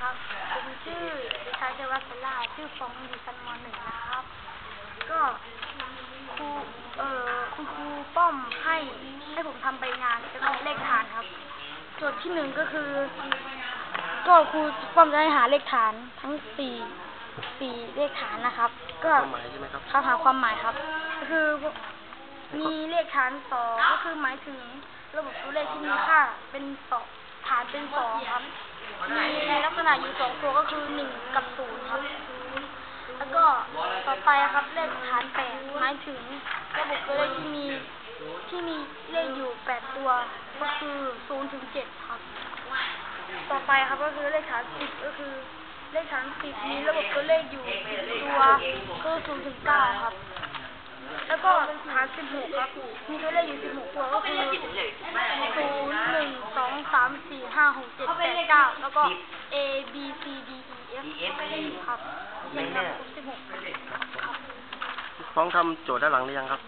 ครับ ผมชื่อเด็กชายเทวัชเซล่าชื่อฟองอยู่ชั้นมหนึ่งนะครับ ก็ครูเอ่อคุณครูป้อมให้ให้ผมทำใบงานเกี่ยวกับเลขฐานครับ โจทย์ที่หนึ่งก็คือก็ครูป้อมจะให้หาเลขฐานทั้งสี่สี่เลขฐานนะครับ ก็ความหมายใช่ไหมครับครับหาความหมายครับ ก็คือมีเลขฐานสองก็คือหมายถึงระบบตัวเลขที่มีค่าเป็นสองฐานเป็นสองครับ มีลักษณะอยู่สองตัวก็คือหนึ่งกับศูนย์ครับ แล้วก็ต่อไปครับเลขฐานแปดหมายถึงระบบตัวเลขที่มีที่มีเลขอยู่แปดตัว ก็คือศูนย์ถึงเจ็ดครับ ต่อไปครับก็คือเลขฐานสิบก็คือ เลขฐานสิบมีระบบตัวเลขอยู่สิบตัวคือศูนย์ถึงเก้าครับแล้วก็ฐานสิบหกครับ มีตัวเลขอยู่สิบหกตัวก็คือศูนย์หนึ่ง สองสามสี่ห้าหกเจ็ดแปดเก้าแล้วก็ A B C D E F ครับเป็นครับสิบหกครับพี่ฟ้องทำโจทย์ด้านหลังหรือยังครับ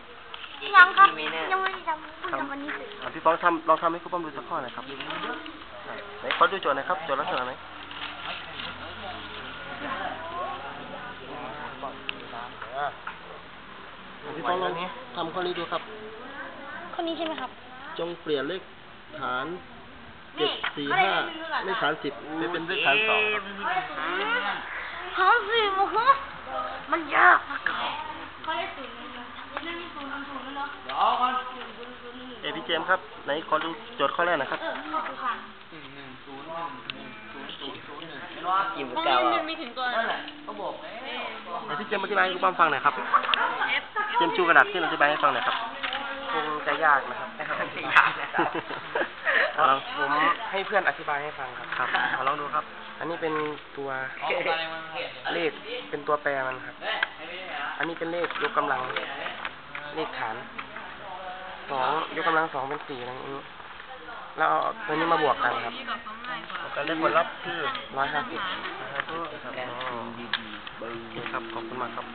ยังครับ ยังไม่ได้ทำเพิ่งทำวันนี้เสร็จอะพี่ฟ้องทำลองทำให้ครูป้อมดูสักข้อหน่อยครับอะไหนขอดูโจทย์หน่อยครับ โจทย์ลักษณะไหนอะพี่ฟ้องลองทำข้อนี้ดูครับคนนี้ใช่ไหมครับ จงเปลี่ยนเลขฐาน เจ็ดสี่ห้าเลขฐานสิบไปเป็นเลขฐานสองครับหาสิโอ้โหมันยากนะครับเขาได้ศูนย์เรื่องนี้ศูนย์ศูนย์แล้วเนาะเอพี่เจมครับไหนขอดูโจทย์ข้อแรกหนะครับเออข้าไปค่ะกี่บุกเก่าอะมีถึงตัวนั่นแหละก็บอกไหนพี่เจมส์อธิบายให้ครูป้อมฟังหน่อยครับ เจมส์ชูกระดาษขึ้นอธิบายให้ฟังหน่อยครับคงจะยากนะครับ เอาลองผมให้เพื่อนอธิบายให้ฟังครับครับเอาลองดูครับ อันนี้เป็นตัวเลขเป็นตัวแปรมันครับ อันนี้เป็นเลขยกกำลัง เลขฐานสองยกกำลังสองเป็นสี่อะไรอย่างนี้แล้วเอาตัวนี้มาบวกกันครับการได้ผลลัพธ์คือร้อยห้าสิบครับอ๋อโอเคครับขอบคุณมากครับ